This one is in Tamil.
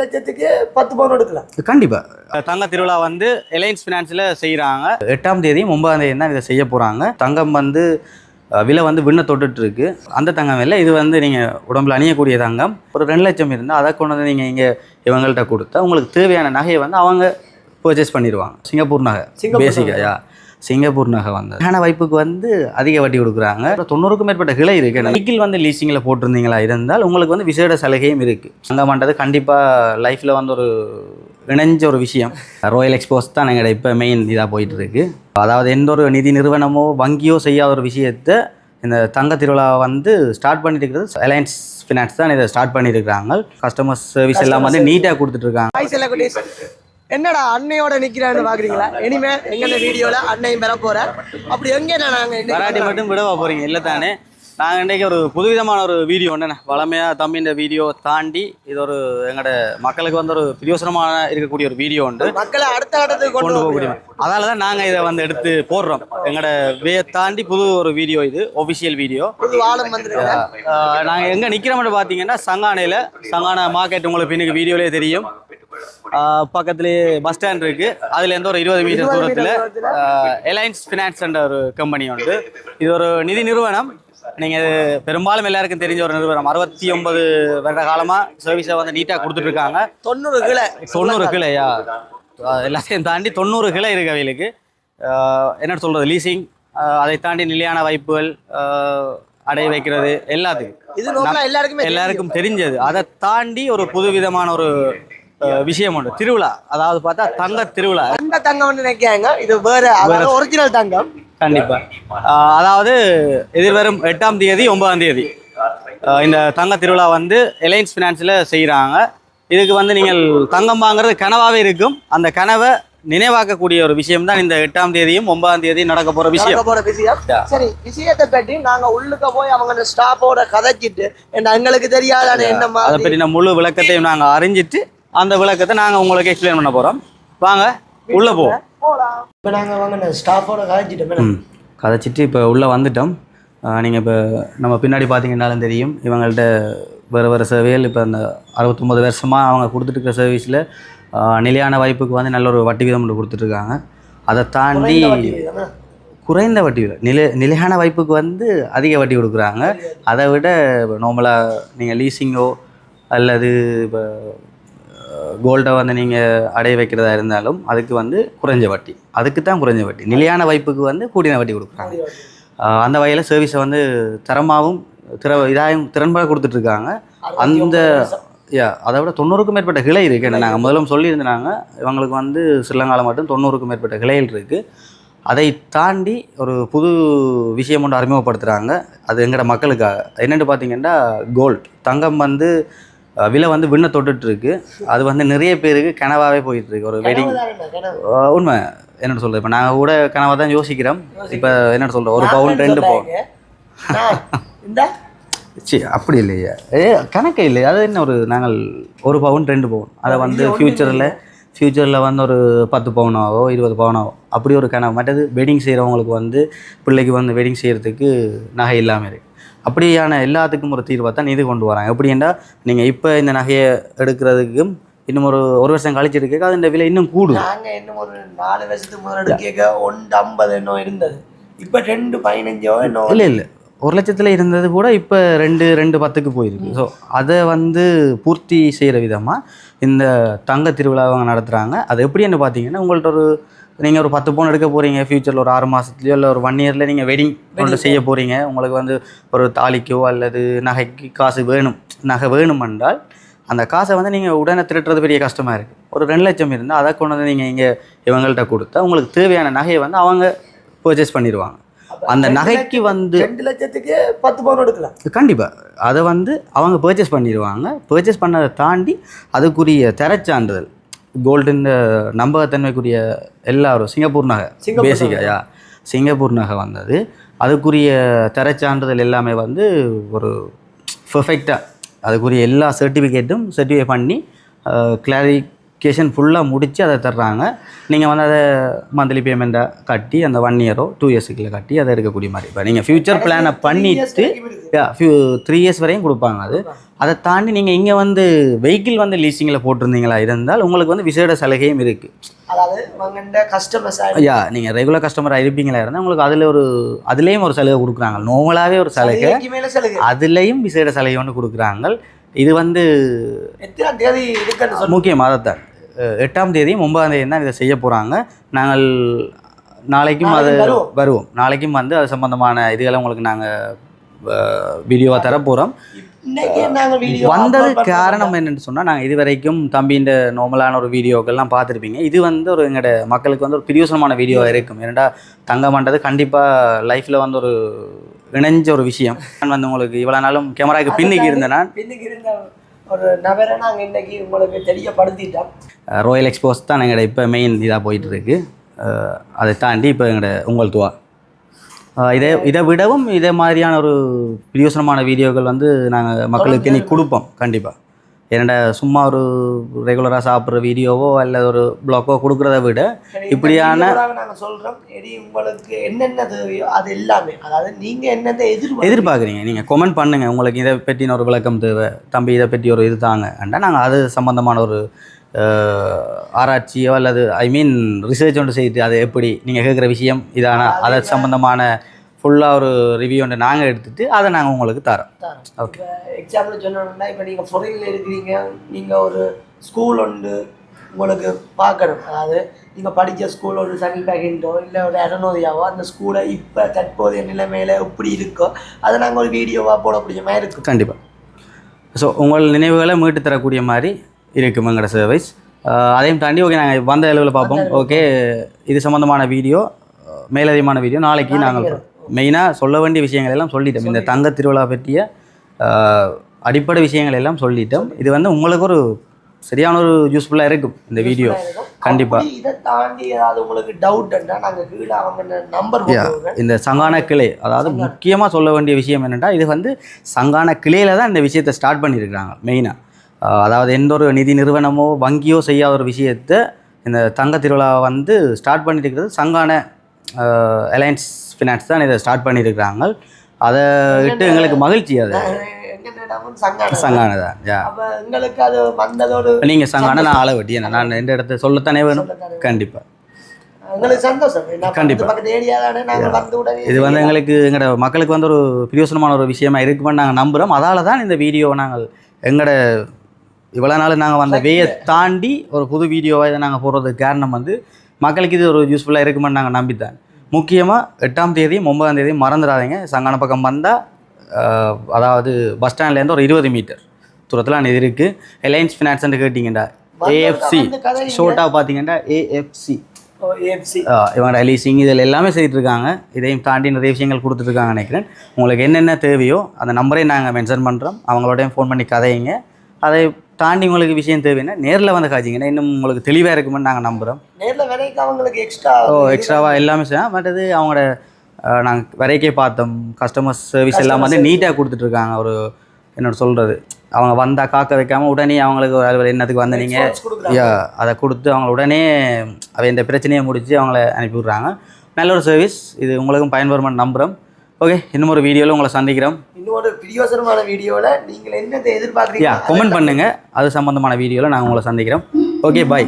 லட்சத்துக்கு பத்து பவுன் எடுக்கலாம். கண்டிப்பாக தங்க திருவிழா வந்து எலைன்ஸ் ஃபினான்ஸில் செய்கிறாங்க எட்டாம் தேதியும் ஒன்பதாம் தேதி தான் இதை செய்ய போகிறாங்க தங்கம் வந்து விலை வந்து விண்ண தொட்டுட்டு இருக்கு. அந்த தங்கம் இல்லை இது வந்து நீங்கள் உடம்புல அணியக்கூடிய தங்கம். ஒரு ரெண்டு லட்சம் இருந்தால் அதை கொண்டு வந்து நீங்கள் இங்கே இவங்கள்ட்ட கொடுத்தா உங்களுக்கு தேவையான நகையை வந்து அவங்க பர்ச்சேஸ் பண்ணிடுவாங்க. சிங்கப்பூர் நகை சிங்கப்பூர் பேசிக்காக யா சிங்கப்பூர் நகை வந்து நகையான வாய்ப்புக்கு வந்து அதிக வட்டி கொடுக்குறாங்க. தொண்ணூறுக்கும் மேற்பட்ட கிளை இருக்கு. சைக்கிள் வந்து லீசிங்கில் போட்டிருந்தீங்களா? இருந்தால் உங்களுக்கு வந்து விசேட சலுகையும் இருக்குது தங்கம்ன்றது கண்டிப்பாக லைஃப்பில் வந்து ஒரு இணைஞ்ச ஒரு விஷயம். ராயல் எக்ஸ்போஸ் தான் எங்கள்ட இப்போ மெயின் இதாக போயிட்டு இருக்கு அதாவது எந்த ஒரு நிதி நிறுவனமோ வங்கியோ செய்யாத ஒரு விஷயத்தை இந்த தங்க திருவிழா வந்து ஸ்டார்ட் பண்ணிட்டு இருக்கிறது. அலையன்ஸ் ஃபினான்ஸ் தான் இதை ஸ்டார்ட் பண்ணியிருக்கிறாங்க கஸ்டமர் சர்வீஸ் எல்லாம் வந்து நீட்டாக கொடுத்துட்ருக்காங்க என்னடா அன்னையோட நிக்கிறான்னு பாக்குறீங்களா? இனிமே எங்க வீடியோல அன்னையும் பெற. போறார் அப்படி எங்க நாங்க இன்னைக்கு வராட்டி மட்டும் விடவா போகிறீங்க இல்லை தானே. நாங்கள் இன்றைக்கி ஒரு புதுவிதமான ஒரு வீடியோ ஒன்று வளமையாக தம்பின்ற வீடியோ தாண்டி இது ஒரு எங்களோட மக்களுக்கு வந்து ஒரு பிரயோசனமான இருக்கக்கூடிய ஒரு வீடியோ உண்டு மக்களை அடுத்த கட்டத்துக்கு கொண்டு போகக்கூடிய அதால தான் நாங்கள் இதை வந்து எடுத்து போடுறோம். எங்களோட வே தாண்டி புது ஒரு வீடியோ இது ஒஃபிஷியல் வீடியோ. நாங்கள் எங்கே நிற்கிறோம்னு பார்த்தீங்கன்னா சங்கானையில் சங்கான மார்க்கெட் உங்களுக்கு பின்னுக்கு வீடியோலேயே தெரியும். பக்கத்துலேயே பஸ் ஸ்டாண்ட் இருக்குது அதுலேருந்து ஒரு இருபது மீட்டர் தூரத்தில் எலைன்ஸ் ஃபினான்ஸ் என்ற ஒரு கம்பெனி உண்டு. இது ஒரு நிதி நிறுவனம். நீங்கள் இது பெரும்பாலும் எல்லாருக்கும் தெரிஞ்ச ஒரு நிறுவனம். அறுபத்தி ஒன்பது வருட காலமாக சர்வீஸை வந்து நீட்டாக கொடுத்துட்ருக்காங்க. தொண்ணூறு கிலோ தொண்ணூறு கிளையா? எல்லாத்தையும் தாண்டி தொண்ணூறு கிளை இருக்கு அவைகளுக்கு. என்ன சொல்கிறது லீசிங் அதை தாண்டி நிலையான வாய்ப்புகள் அடைய வைக்கிறது எல்லாத்துக்கும். இது எல்லாருக்குமே எல்லாருக்கும் தெரிஞ்சது. அதை தாண்டி ஒரு புதுவிதமான ஒரு விஷயம் உண்டு. திருவிழா. அதாவது பார்த்தா தங்க திருவிழா. அந்த தங்கம் நினைக்காங்க இது வேற ஒரிஜினல் தங்கம். கண்டிப்பா. அதாவது எதிர்வரும் எட்டாம் தேதி ஒன்பதாம் தேதி. இந்த தங்க திருவிழா வந்து எலைன்ஸ் ஃபினான்ஸில் செய்கிறாங்க இதுக்கு வந்து நீங்கள் தங்கம் வாங்குறது கனவாகவே இருக்கும். அந்த கனவை நினைவாக்கக்கூடிய ஒரு விஷயம் தான் இந்த எட்டாம் தேதியும் ஒன்பதாம் தேதியும் நடக்க போகிற விஷயம். போற விஷயம். சரி விஷயத்தை பற்றி நாங்க உள்ளுக்க போய் அவங்க ஸ்டாஃபோட கதைச்சிட்டு எங்களுக்கு தெரியாதான என்ன அதை பற்றின முழு விளக்கத்தையும் நாங்கள் அறிஞ்சிட்டு அந்த விளக்கத்தை நாங்கள் உங்களுக்கு எக்ஸ்பிளைன் பண்ண போகிறோம் வாங்க உள்ளே போவோம் இப்ப நாங்க வாங்க ஸ்டாஃபோட கதைச்சிட்டோம் கதைச்சிட்டு இப்போ உள்ளே வந்துட்டோம். நீங்கள் இப்போ நம்ம பின்னாடி பார்த்தீங்கன்னாலும் தெரியும் இவங்கள்ட்ட வேறு வேறு சேவைகள் இப்போ அந்த அறுபத்தொம்பது வருஷமாக அவங்க கொடுத்துட்டு சர்வீஸில் நிலையான வாய்ப்புக்கு வந்து நல்ல ஒரு வட்டி வீதம் கொடுத்துட்ருக்காங்க அதை தாண்டி குறைந்த வட்டி. நிலை நிலையான வாய்ப்புக்கு வந்து அதிக வட்டி கொடுக்குறாங்க. அதை விட நார்மலாக நீங்கள் லீசிங்கோ அல்லது இப்போ கோல்டை வந்து நீங்கள் அடைய வைக்கிறதா இருந்தாலும் அதுக்கு வந்து குறைஞ்ச வட்டி. அதுக்கு தான் குறைஞ்ச வட்டி. நிலையான வைப்புக்கு வந்து கூடின வட்டி கொடுக்குறாங்க. அந்த வகையில் சர்வீஸை வந்து தரமாகவும் திற இதாகவும் திறன்பட கொடுத்துட்ருக்காங்க. அந்த யா அதை விட தொண்ணூறுக்கும் மேற்பட்ட கிளை இருக்குது நாங்கள் முதலும் சொல்லியிருந்தாங்க இவங்களுக்கு வந்து ஸ்ரீலங்காவில் மட்டும் தொண்ணூறுக்கும் மேற்பட்ட கிளைகள் இருக்குது அதை தாண்டி ஒரு புது விஷயம் ஒன்று அறிமுகப்படுத்துகிறாங்க அது எங்களோட மக்களுக்காக. என்னென்னு பார்த்தீங்கன்னா கோல்ட் தங்கம் வந்து விலை வந்து விண்ண தொட்டுட்டு இருக்கு அது வந்து நிறைய பேருக்கு கனவாகவே போயிட்டு இருக்கு ஒரு வெட்டிங் உண்மை. என்னென்னு சொல்கிறது இப்போ நாங்கள் கூட கனவாக தான் யோசிக்கிறோம். இப்போ என்னென்னு சொல்கிறோம் ஒரு பவுன் ரெண்டு பவுன் சி அப்படி இல்லையா. ஏ கணக்கு இல்லை அது என்ன ஒரு நாங்கள் ஒரு பவுன் ரெண்டு பவுன். அதை வந்து ஃப்யூச்சரில் ஃப்யூச்சரில் வந்து ஒரு பத்து பவுனாவோ இருபது பவுனாவோ அப்படி ஒரு கனவு. மற்றது வெட்டிங் செய்கிறவங்களுக்கு வந்து பிள்ளைக்கு வந்து வெட்டிங் செய்கிறதுக்கு நகை இல்லாமல் இருக்கு. அப்படியான எல்லாத்துக்கும் ஒரு தீர்வை தான் இது கொண்டு வராங்க. எப்படின்னா நீங்கள் இப்போ இந்த நகையை எடுக்கிறதுக்கும் இன்னும் ஒரு ஒரு வருஷம் கழிச்சு எடுக்க அது இந்த விலை இன்னும் கூடும். நாங்க இன்னும் ஒரு நாலு வருஷத்துக்கு முதல்ல கேட்க ஒன்று ஐம்பது என்னோ இருந்தது. இப்ப ரெண்டு பதினஞ்சோ என்னோ இல்லை இல்லை. ஒரு லட்சத்தில் இருந்தது கூட இப்போ ரெண்டு ரெண்டு பத்துக்கு போயிருக்கு. ஸோ அதை வந்து பூர்த்தி செய்கிற விதமாக இந்த தங்க திருவிழா அவங்க நடத்துகிறாங்க அது எப்படின்னு பார்த்தீங்கன்னா உங்கள்ட்ட ஒரு நீங்கள் ஒரு பத்து பவுன் எடுக்க போகிறீங்க ஃப்யூச்சரில் ஒரு ஆறு மாதத்துலையோ இல்லை ஒரு ஒன் இயரில் நீங்கள் வெட்டிங் கொண்டு செய்ய போகிறீங்க உங்களுக்கு வந்து ஒரு தாலிக்கோ அல்லது நகைக்கு காசு வேணும் நகை வேணும் என்றால் அந்த காசை வந்து நீங்கள் உடனே திரட்டுறது பெரிய கஷ்டமாக இருக்குது ஒரு ரெண்டு லட்சம் இருந்தால் அதை கொண்டு வந்து நீங்கள் இங்கே இவங்கள்ட்ட கொடுத்தா உங்களுக்கு தேவையான நகையை வந்து அவங்க பர்ச்சேஸ் பண்ணிடுவாங்க. அந்த நகைக்கு வந்து ரெண்டு லட்சத்துக்கு பத்து பவுன் எடுக்கலாம். கண்டிப்பாக அதை வந்து அவங்க பர்ச்சேஸ் பண்ணிடுவாங்க. பர்ச்சேஸ் பண்ணதை தாண்டி அதுக்குரிய தரச்சான்றிதழ் கோல்டுன்ற நம்பகத்தன்மைக்குரிய எல்லாரும் சிங்கப்பூர் நகை பேசிக்காயா சிங்கப்பூர் நகை வந்தது. அதுக்குரிய தரச்சான்றிதழ் எல்லாமே வந்து ஒரு பெர்ஃபெக்டாக அதுக்குரிய எல்லா சர்டிஃபிகேட்டும் சர்டிஃபை பண்ணி கிளாரி வெரிஃபிகேஷன் ஃபுல்லாக முடித்து அதை தர்றாங்க. நீங்கள் வந்து அதை மந்த்லி பேமெண்ட்டை கட்டி அந்த ஒன் இயரோ டூ இயர்ஸுக்குள்ள கட்டி அதை எடுக்கக்கூடிய மாதிரி. இப்போ நீங்கள் ஃப்யூச்சர் பிளானை பண்ணிவிட்டு ஃபியூ த்ரீ இயர்ஸ் வரையும் கொடுப்பாங்க அது. அதை தாண்டி நீங்கள் இங்கே வந்து வெஹிக்கிள் வந்து லீசிங்கில் போட்டிருந்தீங்களா இருந்தால் உங்களுக்கு வந்து விசேட சலுகையும் இருக்குது அதாவது கஸ்டமர்ஸ் யா நீங்கள் ரெகுலர் கஸ்டமராக இருப்பீங்களா இருந்தால் உங்களுக்கு அதில் ஒரு அதுலேயும் ஒரு சலுகை கொடுக்குறாங்க. நார்மலாகவே ஒரு சலுகை. அதுலேயும் விசேட சலுகை ஒன்று கொடுக்குறாங்க. இது வந்து எத்தனை தேதி இருக்குன்னு சொல்லு முக்கியம் அதைத்தான். எட்டாம் தேதியும் ஒன்பதாம் தேதி தான் இதை செய்ய போகிறாங்க நாங்கள் நாளைக்கும் அது வருவோம். நாளைக்கும் வந்து அது சம்பந்தமான இதுகளை உங்களுக்கு நாங்கள் வீடியோவாக தர போகிறோம் இன்னைக்கு நாங்க வீடியோ வந்தது காரணம் என்னன்னு சொன்னால் நாங்கள் இது வரைக்கும் தம்பின்ற நார்மலான ஒரு வீடியோக்கள்லாம் பார்த்துருப்பீங்க. இது வந்து ஒரு எங்களோட மக்களுக்கு வந்து ஒரு பிரியோசனமான வீடியோ இருக்கும். ஏன்னா தங்கம்ன்றது கண்டிப்பாக லைஃப்பில் வந்து ஒரு இணைஞ்ச ஒரு விஷயம். நான் வந்து உங்களுக்கு இவ்வளோ நாளும் கேமராக்கு பின்னுக்கு இருந்தேன் நான். பின்னுக்கு இருந்த ஒரு நபரை நாங்க இன்னைக்கு உங்களுக்கு தெரியப்படுத்திட்டோம். ராயல் எக்ஸ்போஸ் தான் எங்களோட இப்போ மெயின் இதாக போயிட்டு இருக்கு அஹ் அதை தாண்டி இப்போ எங்களோட உங்கள் துவா. இதை இதை விடவும் இதே மாதிரியான ஒரு பிரியோசனமான வீடியோக்கள் வந்து நாங்கள் மக்களுக்கு இன்னைக்கு கொடுப்போம் கண்டிப்பாக என்னடா சும்மா ஒரு ரெகுலராக சாப்பிட்ற வீடியோவோ அல்லது ஒரு ப்ளாக்கோ கொடுக்குறத விட இப்படியான வீடியோவாக நாங்க சொல்றோம். எடி உங்களுக்கு என்னென்ன தேவையோ அது எல்லாமே. அதாவது நீங்க என்னென்ன எதிர்பார்க்க எதிர்பார்க்குறீங்க. நீங்கள் கமெண்ட் பண்ணுங்கள் உங்களுக்கு இதை பற்றின ஒரு விளக்கம் தேவை. தம்பி இதை பற்றி ஒரு இது தாங்க. அண்டா நாங்கள் அது சம்மந்தமான ஒரு ஆராய்ச்சியோ அல்லது ஐ மீன் ரிசர்ச் ஒன்று செய்து அது எப்படி நீங்கள் கேட்குற விஷயம் இதான? அதை சம்மந்தமான ஃபுல்லாக ஒரு ரிவ்யூ ஒன்று நாங்கள் எடுத்துட்டு அதை நாங்கள் உங்களுக்கு தரோம். ஓகே எக்ஸாம்பிள் சொன்னோம்னா இப்போ நீங்கள் ஃபொரினில் இருக்கிறீங்க நீங்கள் ஒரு ஸ்கூல் ஒன்று உங்களுக்கு பார்க்கணும். அதாவது நீங்கள் படித்த ஸ்கூல் ஒரு சனி பேக்கிண்டோ இல்லை ஒரு அறநோதியாவோ அந்த ஸ்கூலை இப்போ தற்போதைய நிலைமையில் எப்படி இருக்கோ அதை நாங்கள் ஒரு வீடியோவாக போடக்கூடிய மாதிரி இருக்கும். கண்டிப்பாக ஸோ உங்கள் நினைவுகளை மீட்டு தரக்கூடிய மாதிரி இருக்கும் எங்களோட சர்வீஸ் அதையும் தாண்டி ஓகே நாங்கள் வந்த அளவில் பார்ப்போம். ஓகே இது சம்மந்தமான வீடியோ மேலதிகமான வீடியோ நாளைக்கு நாங்கள் மெயினாக சொல்ல வேண்டிய விஷயங்கள் எல்லாம் சொல்லிட்டோம். இந்த தங்க திருவிழா பற்றிய அடிப்படை விஷயங்கள் எல்லாம் சொல்லிட்டோம். இது வந்து உங்களுக்கு ஒரு சரியான ஒரு யூஸ்ஃபுல்லாக இருக்கும் இந்த வீடியோ கண்டிப்பா. அப்படி இதை தாண்டி ஏதாவது உங்களுக்கு டவுட்னா நாங்கள் கீழே அவங்க நம்பர் இந்த சங்கான கிளை. அதாவது முக்கியமாக சொல்ல வேண்டிய விஷயம் என்னென்னா இது வந்து சங்கான கிளையில தான் இந்த விஷயத்தை ஸ்டார்ட் பண்ணியிருக்கிறாங்க மெயினாக அதாவது எந்த ஒரு நிதி நிறுவனமோ வங்கியோ செய்யாத ஒரு விஷயத்தை இந்த தங்க திருவிழா வந்து ஸ்டார்ட் பண்ணியிருக்கிறது சங்கான அலையன்ஸ் ஃபினான்ஸ் தான் இதை ஸ்டார்ட் பண்ணியிருக்கிறாங்க. அதை விட்டு எங்களுக்கு மகிழ்ச்சி அது. சங்கான தான் எங்களுக்கு அது வந்ததோடு நீங்கள் சங்கான நான் ஆளை வெட்டி நான் எந்த இடத்த சொல்லத்தானே வேணும்? கண்டிப்பாக இது வந்து எங்களுக்கு எங்களோட மக்களுக்கு வந்து ஒரு பிரியோசனமான ஒரு விஷயமா இருக்குமென்னு நாங்கள் நம்புகிறோம் அதால தான் இந்த வீடியோவை நாங்கள் எங்களோட இவ்வளோ நாள் நாங்கள் வந்த வேயை தாண்டி ஒரு புது வீடியோவை இதை நாங்கள் போடுறதுக்கு காரணம் வந்து மக்களுக்கு இது ஒரு யூஸ்ஃபுல்லாக இருக்குமென்னு நாங்கள் நம்பித்தான். முக்கியமாக எட்டாம் தேதியும் ஒன்பதாம் தேதியும் மறந்துடாதீங்க. சங்கான பக்கம் வந்தால் அதாவது பஸ் ஸ்டாண்ட்லேருந்து ஒரு இருபது மீட்டர் தூரத்தில் இது இருக்குது எலையன்ஸ் ஃபினான்ஸ்ன்னு கேட்டிங்கடா ஏஎஃப்சி ஷோர்ட்டாக பார்த்தீங்கன்னா ஏஎஃப்சி இவங்க லீசிங் இதில் எல்லாமே செய்துட்டு இருக்காங்க. இதையும் தாண்டி நிறைய விஷயங்கள் கொடுத்துட்ருக்காங்க நினைக்கிறேன். உங்களுக்கு என்னென்ன தேவையோ அந்த நம்பரையும் நாங்கள் மென்ஷன் பண்ணுறோம் அவங்களோடையும் ஃபோன் பண்ணி கதையுங்க. அதை தாண்டி உங்களுக்கு விஷயம் தேவைன்னா நேரில் வந்து காய்ச்சிங்கன்னா இன்னும் உங்களுக்கு தெளிவாக இருக்குமென்னு நாங்கள் நம்புகிறோம் நேர்ல விலைக்கு அவங்களுக்கு எக்ஸ்ட்ரா ஓ எக்ஸ்ட்ராவாக எல்லாமே செய்யலாம். பட் அது அவங்களோட நாங்கள் வரைக்கே பார்த்தோம். கஸ்டமர் சர்வீஸ் எல்லாம் வந்து நீட்டாக கொடுத்துட்ருக்காங்க ஒரு என்னோட சொல்கிறது அவங்க வந்தால் காக்க வைக்காம உடனே அவங்களுக்கு ஒரு அலுவலர் என்னத்துக்கு வந்த நீங்கள் யா அதை கொடுத்து அவங்க உடனே அவ இந்த பிரச்சனையை முடித்து அவங்கள அனுப்பி விட்றாங்க நல்ல ஒரு சர்வீஸ் இது உங்களுக்கும் பயன்பெறும் நம்புகிறோம் ஓகே இன்னும் ஒரு வீடியோவில் உங்களை சந்திக்கிறோம். இன்னொரு பிரியோசனமான வீடியோவில் நீங்கள் என்னத்தை யா எதிர்பார்க்குறீங்க கமெண்ட் பண்ணுங்கள் அது சம்மந்தமான வீடியோவில் நாங்கள் உங்களை சந்திக்கிறோம். Okay bye